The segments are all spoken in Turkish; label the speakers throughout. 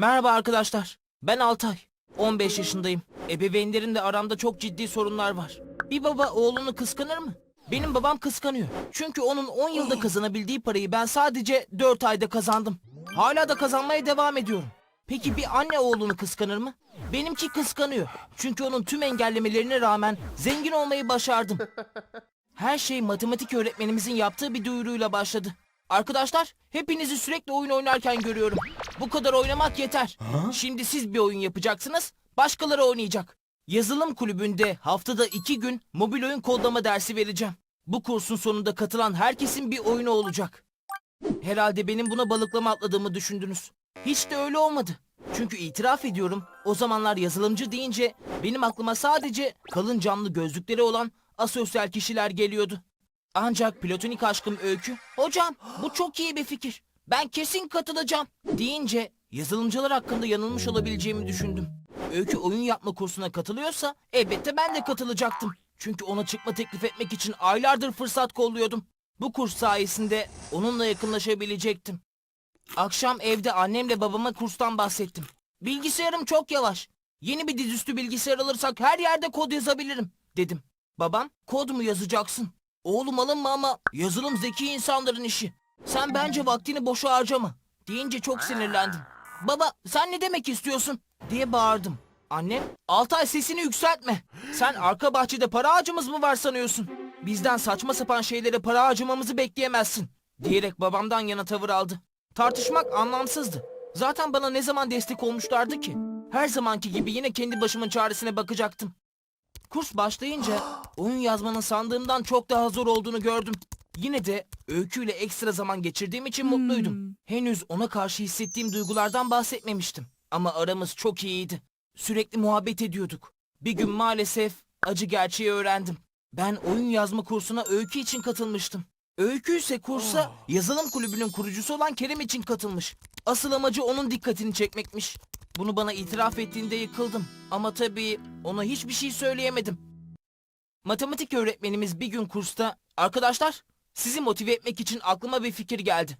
Speaker 1: Merhaba arkadaşlar. Ben Altay. 15 yaşındayım. Ebeveynlerimle aramda çok ciddi sorunlar var. Bir baba oğlunu kıskanır mı? Benim babam kıskanıyor. Çünkü onun 10 yılda kazanabildiği parayı ben sadece 4 ayda kazandım. Hala da kazanmaya devam ediyorum. Peki bir anne oğlunu kıskanır mı? Benimki kıskanıyor. Çünkü onun tüm engellemelerine rağmen zengin olmayı başardım. Her şey matematik öğretmenimizin yaptığı bir duyuruyla başladı. Arkadaşlar, hepinizi sürekli oyun oynarken görüyorum. Bu kadar oynamak yeter. Şimdi siz bir oyun yapacaksınız, başkaları oynayacak. Yazılım kulübünde haftada iki gün mobil oyun kodlama dersi vereceğim. Bu kursun sonunda katılan herkesin bir oyunu olacak. Herhalde benim buna balıklama atladığımı düşündünüz. Hiç de öyle olmadı. Çünkü itiraf ediyorum, o zamanlar yazılımcı deyince benim aklıma sadece kalın camlı gözlükleri olan asosyal kişiler geliyordu. Ancak platonik aşkım Öykü, hocam bu çok iyi bir fikir. Ben kesin katılacağım deyince yazılımcılar hakkında yanılmış olabileceğimi düşündüm. Öykü oyun yapma kursuna katılıyorsa elbette ben de katılacaktım. Çünkü ona çıkma teklif etmek için aylardır fırsat kolluyordum. Bu kurs sayesinde onunla yakınlaşabilecektim. Akşam evde annemle babama kurstan bahsettim. Bilgisayarım çok yavaş. Yeni bir dizüstü bilgisayar alırsak her yerde kod yazabilirim dedim. Babam kod mu yazacaksın? Oğlum alınma ama yazılım zeki insanların işi. Sen bence vaktini boşa harcama deyince çok sinirlendim. Baba sen ne demek istiyorsun diye bağırdım. Annem Altay sesini yükseltme. Sen arka bahçede para ağacımız mı var sanıyorsun? Bizden saçma sapan şeylere para harcamamızı bekleyemezsin diyerek babamdan yana tavır aldı. Tartışmak anlamsızdı. Zaten bana ne zaman destek olmuşlardı ki? Her zamanki gibi yine kendi başımın çaresine bakacaktım. Kurs başlayınca oyun yazmanın sandığımdan çok daha zor olduğunu gördüm. Yine de öyküyle ekstra zaman geçirdiğim için mutluydum. Henüz ona karşı hissettiğim duygulardan bahsetmemiştim. Ama aramız çok iyiydi. Sürekli muhabbet ediyorduk. Bir gün maalesef acı gerçeği öğrendim. Ben oyun yazma kursuna öykü için katılmıştım. Öykü ise kursa yazılım kulübünün kurucusu olan Kerem için katılmış. Asıl amacı onun dikkatini çekmekmiş. Bunu bana itiraf ettiğinde yıkıldım. Ama tabii ona hiçbir şey söyleyemedim. Matematik öğretmenimiz bir gün kursta, arkadaşlar sizi motive etmek için aklıma bir fikir geldi.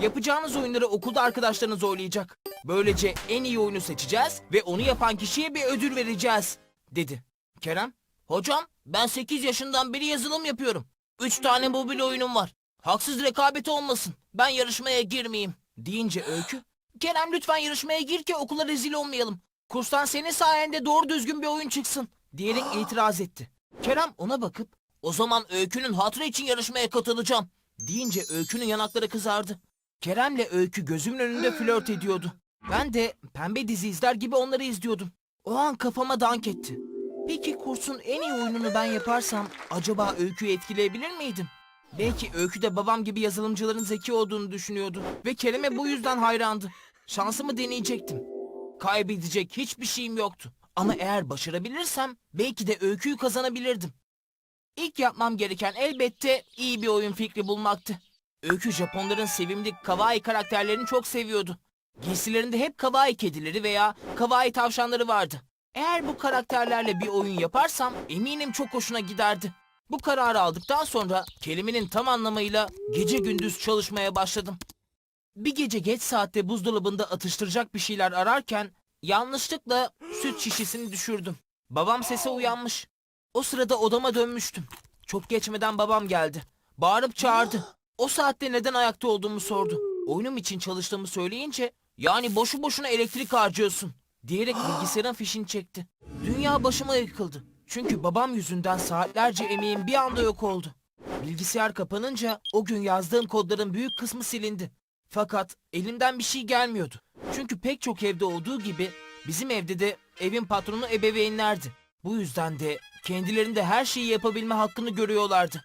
Speaker 1: Yapacağınız oyunları okulda arkadaşlarınız oynayacak. Böylece en iyi oyunu seçeceğiz ve onu yapan kişiye bir ödül vereceğiz, dedi. Kerem, hocam ben 8 yaşından beri yazılım yapıyorum. 3 tane mobil oyunum var. Haksız rekabet olmasın. Ben yarışmaya girmeyeyim. Deyince Öykü, Kerem lütfen yarışmaya gir ki okula rezil olmayalım. Kurstan senin sayende doğru düzgün bir oyun çıksın. Diyerek itiraz etti. Kerem ona bakıp, o zaman Öykü'nün hatırı için yarışmaya katılacağım. Deyince Öykü'nün yanakları kızardı. Kerem'le Öykü gözümün önünde flört ediyordu. Ben de pembe dizi izler gibi onları izliyordum. O an kafama dank etti. Peki kursun en iyi oyununu ben yaparsam acaba Öykü'yü etkileyebilir miydim? Belki Öykü de babam gibi yazılımcıların zeki olduğunu düşünüyordu ve Kerem'e bu yüzden hayrandı. Şansımı deneyecektim. Kaybedecek hiçbir şeyim yoktu. Ama eğer başarabilirsem belki de Öykü'yü kazanabilirdim. İlk yapmam gereken elbette iyi bir oyun fikri bulmaktı. Öykü Japonların sevimli kawaii karakterlerini çok seviyordu. Giysilerinde hep kawaii kedileri veya kawaii tavşanları vardı. Eğer bu karakterlerle bir oyun yaparsam eminim çok hoşuna giderdi. Bu kararı aldıktan sonra kelimenin tam anlamıyla gece gündüz çalışmaya başladım. Bir gece geç saatte buzdolabında atıştıracak bir şeyler ararken yanlışlıkla süt şişesini düşürdüm. Babam sese uyanmış. O sırada odama dönmüştüm. Çok geçmeden babam geldi. Bağırıp çağırdı. O saatte neden ayakta olduğumu sordu. Oyunum için çalıştığımı söyleyince yani boşu boşuna elektrik harcıyorsun diyerek bilgisayarın fişini çekti. Dünya başıma yıkıldı. Çünkü babam yüzünden saatlerce emeğim bir anda yok oldu. Bilgisayar kapanınca o gün yazdığım kodların büyük kısmı silindi. Fakat elimden bir şey gelmiyordu. Çünkü pek çok evde olduğu gibi bizim evde de evin patronu ebeveynlerdi. Bu yüzden de kendilerinde her şeyi yapabilme hakkını görüyorlardı.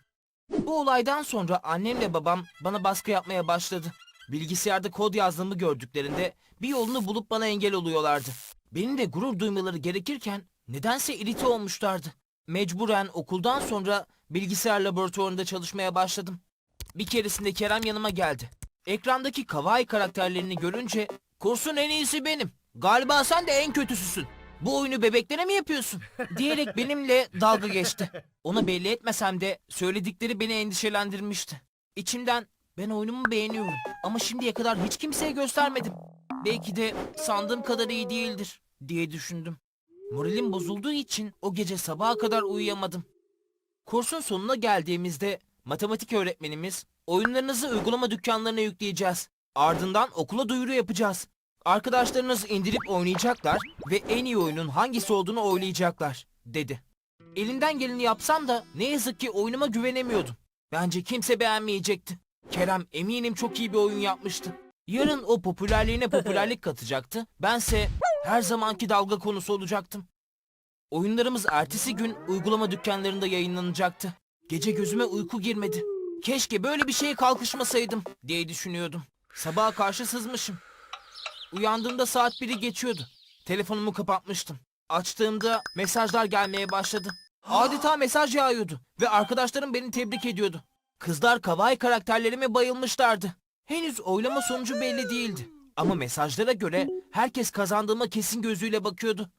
Speaker 1: Bu olaydan sonra annemle babam bana baskı yapmaya başladı. Bilgisayarda kod yazdığımı gördüklerinde bir yolunu bulup bana engel oluyorlardı. Benim de gurur duymaları gerekirken nedense irite olmuşlardı. Mecburen okuldan sonra bilgisayar laboratuvarında çalışmaya başladım. Bir keresinde Kerem yanıma geldi. Ekrandaki kawaii karakterlerini görünce kursun en iyisi benim. Galiba sen de en kötüsüsün. Bu oyunu bebeklere mi yapıyorsun? Diyerek benimle dalga geçti. Ona belli etmesem de söyledikleri beni endişelendirmişti. İçimden ben oyunumu beğeniyorum ama şimdiye kadar hiç kimseye göstermedim. belki de sandığım kadar iyi değildir diye düşündüm. Moralim bozulduğu için o gece sabaha kadar uyuyamadım. Kursun sonuna geldiğimizde matematik öğretmenimiz oyunlarınızı uygulama dükkanlarına yükleyeceğiz. Ardından okula duyuru yapacağız. Arkadaşlarınız indirip oynayacaklar ve en iyi oyunun hangisi olduğunu oylayacaklar dedi. Elimden geleni yapsam da ne yazık ki oyunuma güvenemiyordum. Bence kimse beğenmeyecekti. Kerem eminim çok iyi bir oyun yapmıştı. Yarın o popülerliğine popülerlik katacaktı. Bense her zamanki dalga konusu olacaktım. Oyunlarımız ertesi gün uygulama dükkanlarında yayınlanacaktı. Gece gözüme uyku girmedi. Keşke böyle bir şeye kalkışmasaydım diye düşünüyordum. Sabaha karşı sızmışım. Uyandığımda saat biri geçiyordu. Telefonumu kapatmıştım. Açtığımda mesajlar gelmeye başladı. Adeta mesaj yağıyordu ve arkadaşlarım beni tebrik ediyordu. Kızlar kawaii karakterlerime bayılmışlardı. Henüz oylama sonucu belli değildi. Ama mesajlara göre herkes kazandığıma kesin gözüyle bakıyordu.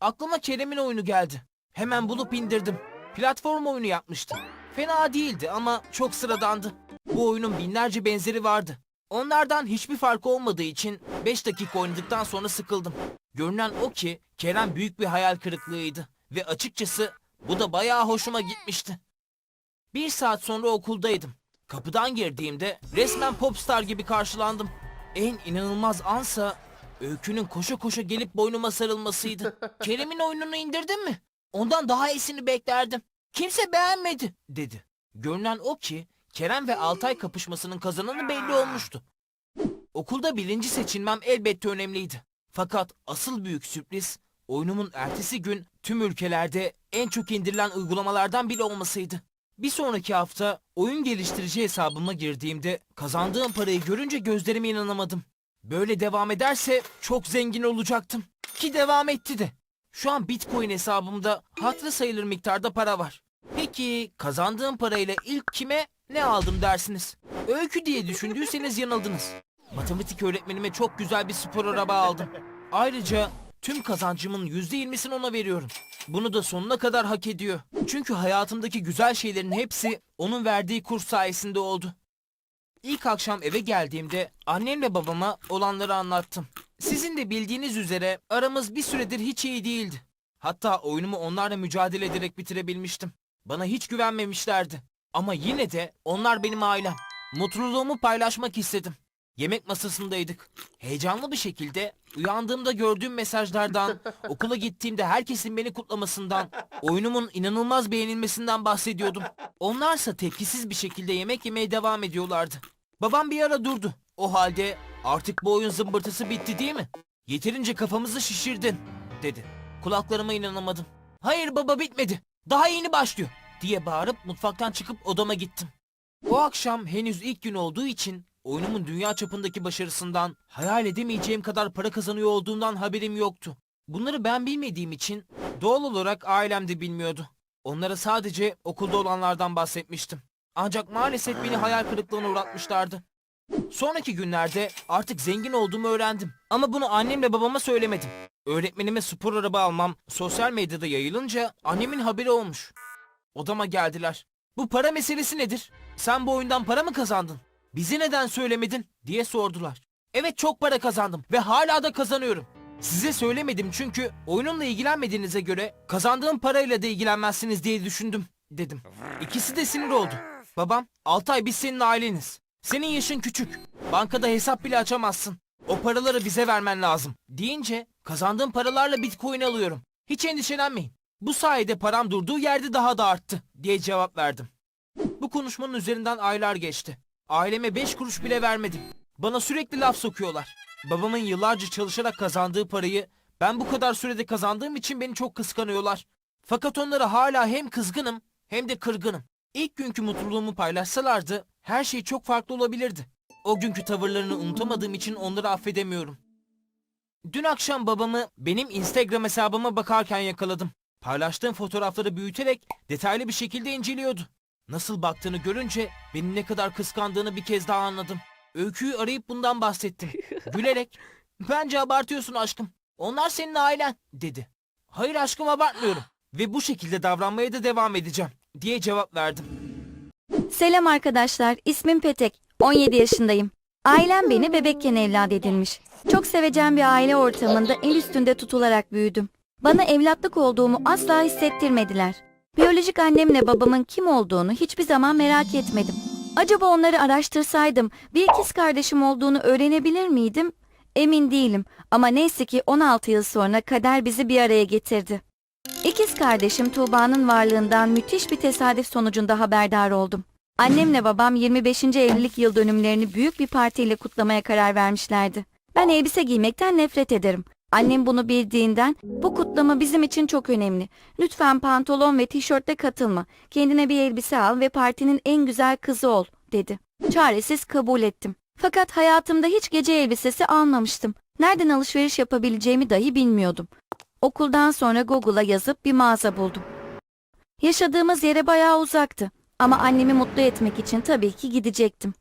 Speaker 1: Aklıma Kerem'in oyunu geldi. Hemen bulup indirdim. Platform oyunu yapmıştı. Fena değildi ama çok sıradandı. Bu oyunun binlerce benzeri vardı. Onlardan hiçbir farkı olmadığı için 5 dakika oynadıktan sonra sıkıldım. Görünen o ki Kerem büyük bir hayal kırıklığıydı. Ve açıkçası bu da bayağı hoşuma gitmişti. Bir saat sonra okuldaydım. Kapıdan girdiğimde resmen popstar gibi karşılandım. En inanılmaz ansa Öykü'nün koşa koşa gelip boynuma sarılmasıydı. Kerem'in oyununu indirdin mi? Ondan daha iyisini beklerdim. Kimse beğenmedi dedi. Görünen o ki Kerem ve Altay kapışmasının kazananı belli olmuştu. Okulda birinci seçilmem elbette önemliydi. Fakat asıl büyük sürpriz oyunumun ertesi gün tüm ülkelerde en çok indirilen uygulamalardan biri olmasıydı. Bir sonraki hafta oyun geliştirici hesabıma girdiğimde kazandığım parayı görünce gözlerime inanamadım. Böyle devam ederse çok zengin olacaktım. Ki devam etti de. Şu an Bitcoin hesabımda hatırı sayılır miktarda para var. Peki kazandığım parayla ilk kime ne aldım dersiniz? Öykü diye düşündüyseniz yanıldınız. Matematik öğretmenime çok güzel bir spor araba aldım. Ayrıca tüm kazancımın %20'sini ona veriyorum. Bunu da sonuna kadar hak ediyor. Çünkü hayatımdaki güzel şeylerin hepsi onun verdiği kurs sayesinde oldu. İlk akşam eve geldiğimde annemle babama olanları anlattım. Sizin de bildiğiniz üzere aramız bir süredir hiç iyi değildi. Hatta oyunumu onlarla mücadele ederek bitirebilmiştim. Bana hiç güvenmemişlerdi. Ama yine de onlar benim ailem. Mutluluğumu paylaşmak istedim. Yemek masasındaydık. Heyecanlı bir şekilde uyandığımda gördüğüm mesajlardan, okula gittiğimde herkesin beni kutlamasından, oyunumun inanılmaz beğenilmesinden bahsediyordum. Onlarsa tepkisiz bir şekilde yemek yemeye devam ediyorlardı. Babam bir ara durdu. O halde artık bu oyun zımbırtısı bitti değil mi? Yeterince kafamızı şişirdin dedi. Kulaklarıma inanamadım. Hayır baba bitmedi. Daha yeni başlıyor diye bağırıp mutfaktan çıkıp odama gittim. O akşam henüz ilk gün olduğu için oyunumun dünya çapındaki başarısından hayal edemeyeceğim kadar para kazanıyor olduğundan haberim yoktu. Bunları ben bilmediğim için doğal olarak ailem de bilmiyordu. Onlara sadece okulda olanlardan bahsetmiştim. Ancak maalesef beni hayal kırıklığına uğratmışlardı. Sonraki günlerde artık zengin olduğumu öğrendim. Ama bunu annemle babama söylemedim. Öğretmenime spor araba almam sosyal medyada yayılınca annemin haberi olmuş. Odama geldiler. Bu para meselesi nedir? Sen bu oyundan para mı kazandın? Bizi neden söylemedin? diye sordular. Evet çok para kazandım ve hala da kazanıyorum. Size söylemedim çünkü oyunumla ilgilenmediğinize göre kazandığım parayla da ilgilenmezsiniz diye düşündüm dedim. İkisi de sinir oldu. Babam, Altay biz senin aileniz. Senin yaşın küçük. Bankada hesap bile açamazsın. O paraları bize vermen lazım. Deyince kazandığım paralarla bitcoin alıyorum. Hiç endişelenmeyin. Bu sayede param durduğu yerde daha da arttı diye cevap verdim. Bu konuşmanın üzerinden aylar geçti. Aileme beş kuruş bile vermedim. Bana sürekli laf sokuyorlar. Babamın yıllarca çalışarak kazandığı parayı ben bu kadar sürede kazandığım için beni çok kıskanıyorlar. Fakat onlara hala hem kızgınım hem de kırgınım. İlk günkü mutluluğumu paylaşsalardı her şey çok farklı olabilirdi. O günkü tavırlarını unutamadığım için onları affedemiyorum. Dün akşam babamı benim Instagram hesabıma bakarken yakaladım. Paylaştığım fotoğrafları büyüterek detaylı bir şekilde inceliyordu. Nasıl baktığını görünce beni ne kadar kıskandığını bir kez daha anladım. Öyküyü arayıp bundan bahsettim. Gülerek, bence abartıyorsun aşkım. Onlar senin ailen, dedi. Hayır aşkım abartmıyorum. Ve bu şekilde davranmaya da devam edeceğim, diye cevap verdim.
Speaker 2: Selam arkadaşlar, ismim Petek. 17 yaşındayım. Ailem beni bebekken evlat edinmiş. Çok sevecen bir aile ortamında el üstünde tutularak büyüdüm. Bana evlatlık olduğumu asla hissettirmediler. Biyolojik annemle babamın kim olduğunu hiçbir zaman merak etmedim. Acaba onları araştırsaydım bir ikiz kardeşim olduğunu öğrenebilir miydim? Emin değilim ama neyse ki 16 yıl sonra kader bizi bir araya getirdi. İkiz kardeşim Tuğba'nın varlığından müthiş bir tesadüf sonucunda haberdar oldum. Annemle babam 25. evlilik yıl dönümlerini büyük bir partiyle kutlamaya karar vermişlerdi. Ben elbise giymekten nefret ederim. Annem bunu bildiğinden bu kutlama bizim için çok önemli. Lütfen pantolon ve tişörtle katılma. Kendine bir elbise al ve partinin en güzel kızı ol dedi. Çaresiz kabul ettim. Fakat hayatımda hiç gece elbisesi almamıştım. Nereden alışveriş yapabileceğimi dahi bilmiyordum. Okuldan sonra Google'a yazıp bir mağaza buldum. Yaşadığımız yere bayağı uzaktı ama annemi mutlu etmek için tabii ki gidecektim.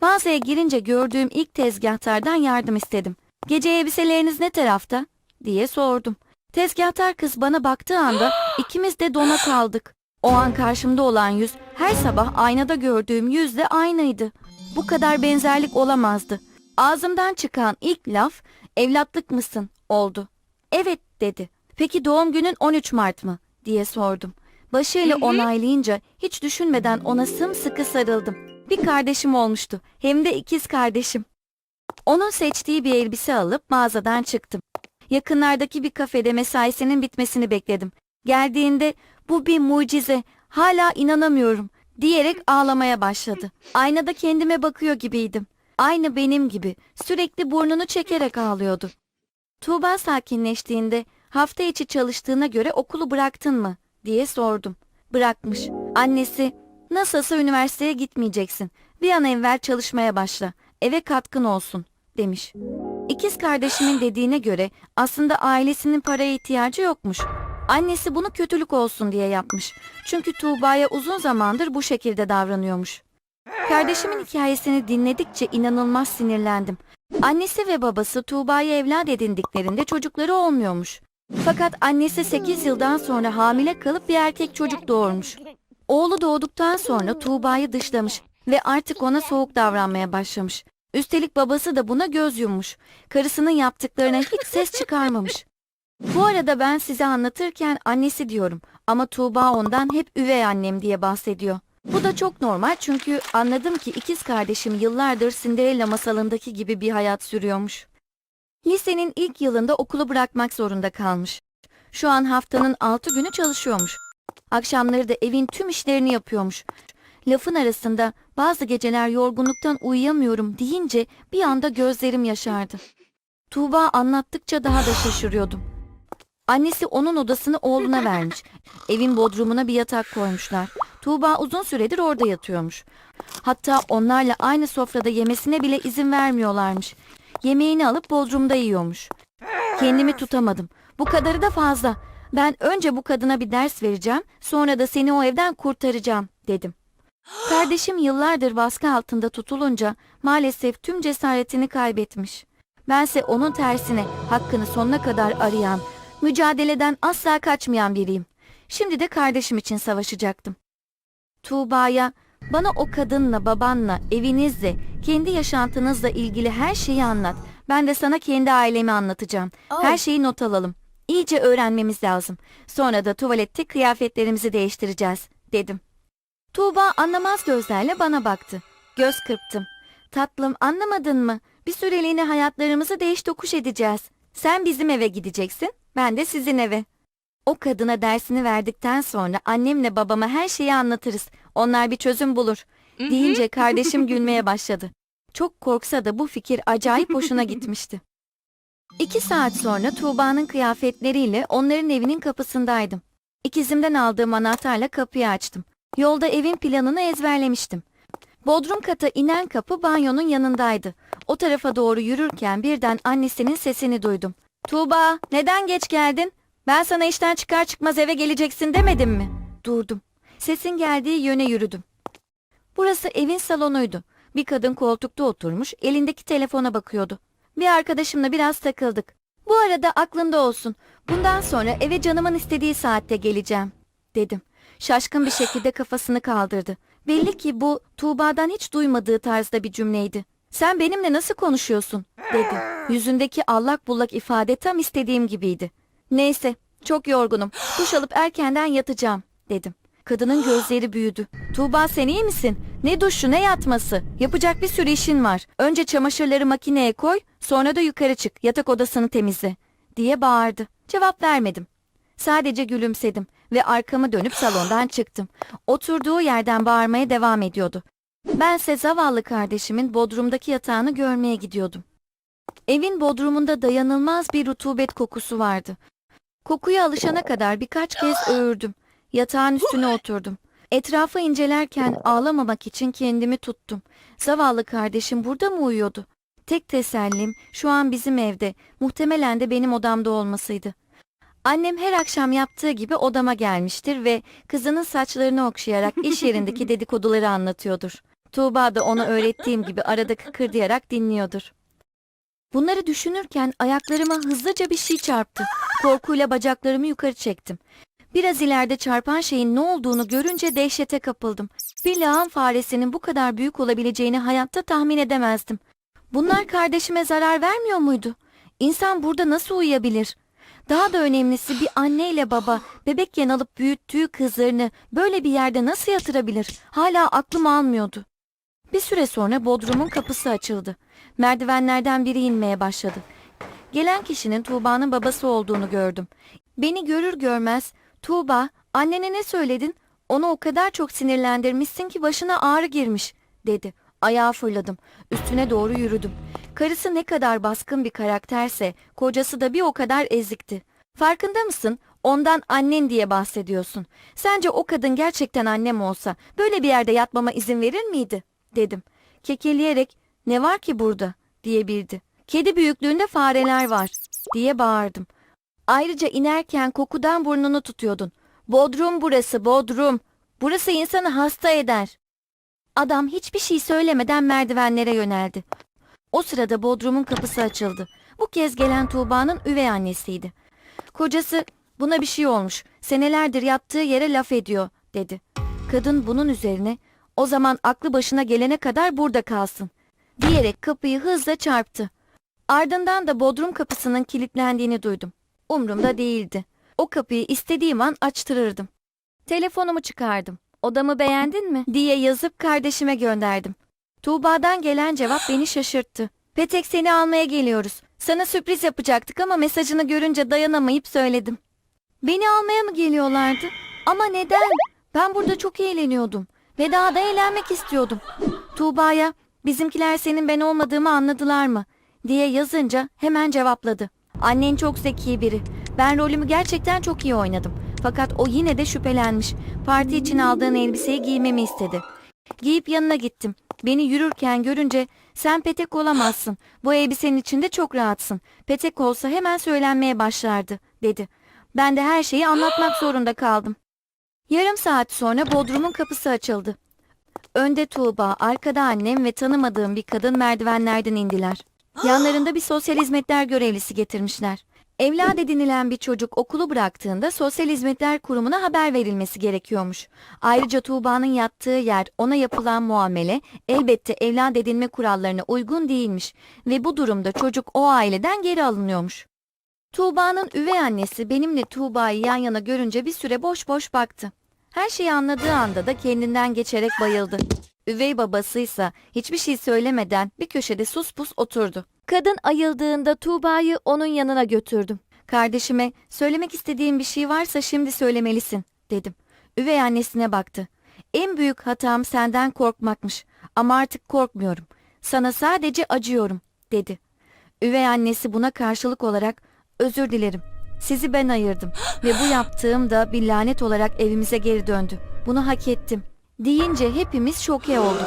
Speaker 2: Mağazaya girince gördüğüm ilk tezgahtardan yardım istedim. Gece elbiseleriniz ne tarafta? diye sordum. Tezgahtar kız bana baktığı anda ikimiz de dona kaldık. O an karşımda olan yüz her sabah aynada gördüğüm yüzle aynıydı. Bu kadar benzerlik olamazdı. Ağzımdan çıkan ilk laf evlatlık mısın oldu. Evet dedi. Peki doğum günün 13 Mart mı? diye sordum. Başıyla onaylayınca hiç düşünmeden ona sımsıkı sarıldım. Bir kardeşim olmuştu. Hem de ikiz kardeşim. Onun seçtiği bir elbise alıp mağazadan çıktım. Yakınlardaki bir kafede mesaisinin bitmesini bekledim. Geldiğinde bu bir mucize, hala inanamıyorum diyerek ağlamaya başladı. Aynada kendime bakıyor gibiydim. Aynı benim gibi sürekli burnunu çekerek ağlıyordu. Tuğba sakinleştiğinde hafta içi çalıştığına göre okulu bıraktın mı diye sordum. Bırakmış. Annesi nasılsa üniversiteye gitmeyeceksin. Bir an evvel çalışmaya başla. Eve katkın olsun demiş. İkiz kardeşimin dediğine göre aslında ailesinin paraya ihtiyacı yokmuş. Annesi bunu kötülük olsun diye yapmış. Çünkü Tuğba'ya uzun zamandır bu şekilde davranıyormuş. Kardeşimin hikayesini dinledikçe inanılmaz sinirlendim. Annesi ve babası Tuğba'yı evlat edindiklerinde çocukları olmuyormuş. Fakat annesi 8 yıldan sonra hamile kalıp bir erkek çocuk doğurmuş. Oğlu doğduktan sonra Tuğba'yı dışlamış ve artık ona soğuk davranmaya başlamış. Üstelik babası da buna göz yummuş. Karısının yaptıklarına hiç ses çıkarmamış. Bu arada ben size anlatırken annesi diyorum ama Tuğba ondan hep üvey annem diye bahsediyor. Bu da çok normal çünkü anladım ki ikiz kardeşim yıllardır Cinderella masalındaki gibi bir hayat sürüyormuş. Lisenin ilk yılında okulu bırakmak zorunda kalmış. Şu an haftanın altı günü çalışıyormuş. Akşamları da evin tüm işlerini yapıyormuş. Lafın arasında bazı geceler yorgunluktan uyuyamıyorum deyince bir anda gözlerim yaşardı. Tuğba anlattıkça daha da şaşırıyordum. Annesi onun odasını oğluna vermiş. Evin bodrumuna bir yatak koymuşlar. Tuğba uzun süredir orada yatıyormuş. Hatta onlarla aynı sofrada yemesine bile izin vermiyorlarmış. Yemeğini alıp bodrumda yiyormuş. Kendimi tutamadım. Bu kadarı da fazla. Ben önce bu kadına bir ders vereceğim, sonra da seni o evden kurtaracağım, dedim. Kardeşim yıllardır baskı altında tutulunca maalesef tüm cesaretini kaybetmiş. Bense onun tersine hakkını sonuna kadar arayan, mücadeleden asla kaçmayan biriyim. Şimdi de kardeşim için savaşacaktım. Tuğba'ya bana o kadınla, babanla, evinizle, kendi yaşantınızla ilgili her şeyi anlat. Ben de sana kendi ailemi anlatacağım. Her şeyi not alalım. İyice öğrenmemiz lazım. Sonra da tuvalette kıyafetlerimizi değiştireceğiz, dedim. Tuğba anlamaz gözlerle bana baktı. Göz kırptım. Tatlım anlamadın mı? Bir süreliğine hayatlarımızı değiş tokuş edeceğiz. Sen bizim eve gideceksin, ben de sizin eve. O kadına dersini verdikten sonra annemle babama her şeyi anlatırız. Onlar bir çözüm bulur. Deyince kardeşim gülmeye başladı. Çok korksa da bu fikir acayip hoşuna gitmişti. İki saat sonra Tuğba'nın kıyafetleriyle onların evinin kapısındaydım. İkizimden aldığım anahtarla kapıyı açtım. Yolda evin planını ezberlemiştim. Bodrum kata inen kapı banyonun yanındaydı. O tarafa doğru yürürken birden annesinin sesini duydum. Tuğba, neden geç geldin? Ben sana işten çıkar çıkmaz eve geleceksin demedim mi? Durdum. Sesin geldiği yöne yürüdüm. Burası evin salonuydu. Bir kadın koltukta oturmuş, elindeki telefona bakıyordu. Bir arkadaşımla biraz takıldık. Bu arada aklında olsun. Bundan sonra eve canımın istediği saatte geleceğim, dedim. Şaşkın bir şekilde kafasını kaldırdı. Belli ki bu Tuğba'dan hiç duymadığı tarzda bir cümleydi. Sen benimle nasıl konuşuyorsun? dedi. Yüzündeki allak bullak ifade tam istediğim gibiydi. Neyse, çok yorgunum. Duş alıp erkenden yatacağım, dedim. Kadının gözleri büyüdü. Tuğba sen iyi misin? Ne duşu ne yatması? Yapacak bir sürü işin var. Önce çamaşırları makineye koy, sonra da yukarı çık, yatak odasını temizle, diye bağırdı. Cevap vermedim. Sadece gülümsedim ve arkamı dönüp salondan çıktım. Oturduğu yerden bağırmaya devam ediyordu. Bense zavallı kardeşimin bodrumdaki yatağını görmeye gidiyordum. Evin bodrumunda dayanılmaz bir rutubet kokusu vardı. Kokuya alışana kadar birkaç kez öğürdüm. Yatağın üstüne oturdum. Etrafı incelerken ağlamamak için kendimi tuttum. Zavallı kardeşim burada mı uyuyordu? Tek tesellim şu an bizim evde, muhtemelen de benim odamda olmasıydı. Annem her akşam yaptığı gibi odama gelmiştir ve kızının saçlarını okşayarak iş yerindeki dedikoduları anlatıyordur. Tuğba da ona öğrettiğim gibi arada kıkırdayarak dinliyordur. Bunları düşünürken ayaklarıma hızlıca bir şey çarptı. Korkuyla bacaklarımı yukarı çektim. Biraz ileride çarpan şeyin ne olduğunu görünce dehşete kapıldım. Bir lağım faresinin bu kadar büyük olabileceğini hayatta tahmin edemezdim. Bunlar kardeşime zarar vermiyor muydu? İnsan burada nasıl uyuyabilir? Daha da önemlisi bir anne ile baba bebekken alıp büyüttüğü kızlarını böyle bir yerde nasıl yatırabilir? Hala aklım almıyordu. Bir süre sonra bodrumun kapısı açıldı. Merdivenlerden biri inmeye başladı. Gelen kişinin Tuğba'nın babası olduğunu gördüm. Beni görür görmez, Tuğba, annene ne söyledin? Onu o kadar çok sinirlendirmişsin ki başına ağrı girmiş, dedi. Ayağa fırladım. Üstüne doğru yürüdüm. Karısı ne kadar baskın bir karakterse, kocası da bir o kadar ezikti. Farkında mısın? Ondan annen diye bahsediyorsun. Sence o kadın gerçekten annem olsa böyle bir yerde yatmama izin verir miydi? dedim. Kekeleyerek ne var ki burada diye bildi. Kedi büyüklüğünde fareler var diye bağırdım. Ayrıca inerken kokudan burnunu tutuyordun. Bodrum burası, Bodrum. Burası insanı hasta eder. Adam hiçbir şey söylemeden merdivenlere yöneldi. O sırada Bodrum'un kapısı açıldı. Bu kez gelen Tuğba'nın üvey annesiydi. Kocası buna bir şey olmuş. Senelerdir yattığı yere laf ediyor dedi. Kadın bunun üzerine o zaman aklı başına gelene kadar burada kalsın diyerek kapıyı hızla çarptı. Ardından da bodrum kapısının kilitlendiğini duydum. Umrumda değildi. O kapıyı istediğim an açtırırdım. Telefonumu çıkardım. Odamı beğendin mi diye yazıp kardeşime gönderdim. Tuğba'dan gelen cevap beni şaşırttı. Petek seni almaya geliyoruz. Sana sürpriz yapacaktık ama mesajını görünce dayanamayıp söyledim. Beni almaya mı geliyorlardı? Ama neden? Ben burada çok eğleniyordum. Ve daha da eğlenmek istiyordum. Tuğba'ya bizimkiler senin ben olmadığımı anladılar mı? diye yazınca hemen cevapladı. Annen çok zeki biri. Ben rolümü gerçekten çok iyi oynadım. Fakat o yine de şüphelenmiş. Parti için aldığın elbiseyi giymemi istedi. Giyip yanına gittim. Beni yürürken görünce sen petek olamazsın. Bu elbisenin içinde çok rahatsın. Petek olsa hemen söylenmeye başlardı dedi. Ben de her şeyi anlatmak zorunda kaldım. Yarım saat sonra bodrumun kapısı açıldı. Önde Tuğba, arkada annem ve tanımadığım bir kadın merdivenlerden indiler. Yanlarında bir sosyal hizmetler görevlisi getirmişler. Evlat edinilen bir çocuk okulu bıraktığında Sosyal Hizmetler Kurumu'na haber verilmesi gerekiyormuş. Ayrıca Tuğba'nın yattığı yer, ona yapılan muamele elbette evlat edinme kurallarına uygun değilmiş ve bu durumda çocuk o aileden geri alınıyormuş. Tuğba'nın üvey annesi benimle Tuğba'yı yan yana görünce bir süre boş boş baktı. Her şeyi anladığı anda da kendinden geçerek bayıldı. Üvey babasıysa hiçbir şey söylemeden bir köşede sus pus oturdu. Kadın ayıldığında Tuğba'yı onun yanına götürdüm. Kardeşime söylemek istediğin bir şey varsa şimdi söylemelisin dedim. Üvey annesine baktı. En büyük hatam senden korkmakmış ama artık korkmuyorum. Sana sadece acıyorum dedi. Üvey annesi buna karşılık olarak özür dilerim. Sizi ben ayırdım ve bu yaptığım da bir lanet olarak evimize geri döndü. Bunu hak ettim. Deyince hepimiz şoke olduk.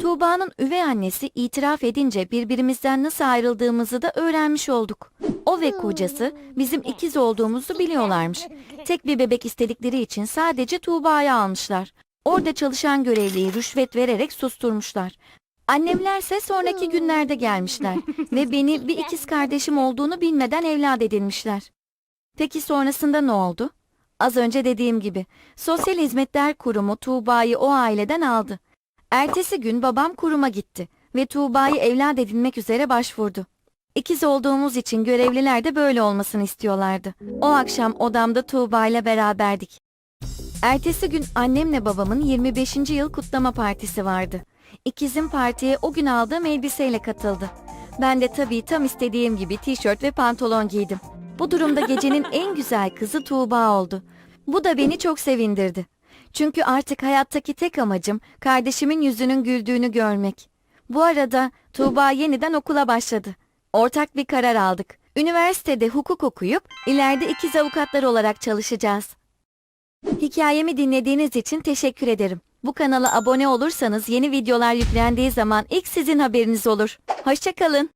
Speaker 2: Tuğba'nın üvey annesi itiraf edince birbirimizden nasıl ayrıldığımızı da öğrenmiş olduk. O ve kocası bizim ikiz olduğumuzu biliyorlarmış. Tek bir bebek istedikleri için sadece Tuğba'yı almışlar. Orada çalışan görevliyi rüşvet vererek susturmuşlar. Annemlerse sonraki günlerde gelmişler ve beni bir ikiz kardeşim olduğunu bilmeden evlat edinmişler. Peki sonrasında ne oldu? Az önce dediğim gibi Sosyal Hizmetler Kurumu Tuğba'yı o aileden aldı. Ertesi gün babam kuruma gitti ve Tuğba'yı evlat edinmek üzere başvurdu. İkiz olduğumuz için görevliler de böyle olmasını istiyorlardı. O akşam odamda Tuğba ile beraberdik. Ertesi gün annemle babamın 25. yıl kutlama partisi vardı. İkizim partiye o gün aldığım elbiseyle katıldı. Ben de tabii tam istediğim gibi tişört ve pantolon giydim. Bu durumda gecenin en güzel kızı Tuğba oldu. Bu da beni çok sevindirdi. Çünkü artık hayattaki tek amacım kardeşimin yüzünün güldüğünü görmek. Bu arada Tuğba yeniden okula başladı. Ortak bir karar aldık. Üniversitede hukuk okuyup ileride ikiz avukatlar olarak çalışacağız. Hikayemi dinlediğiniz için teşekkür ederim. Bu kanala abone olursanız yeni videolar yüklendiği zaman ilk sizin haberiniz olur. Hoşçakalın.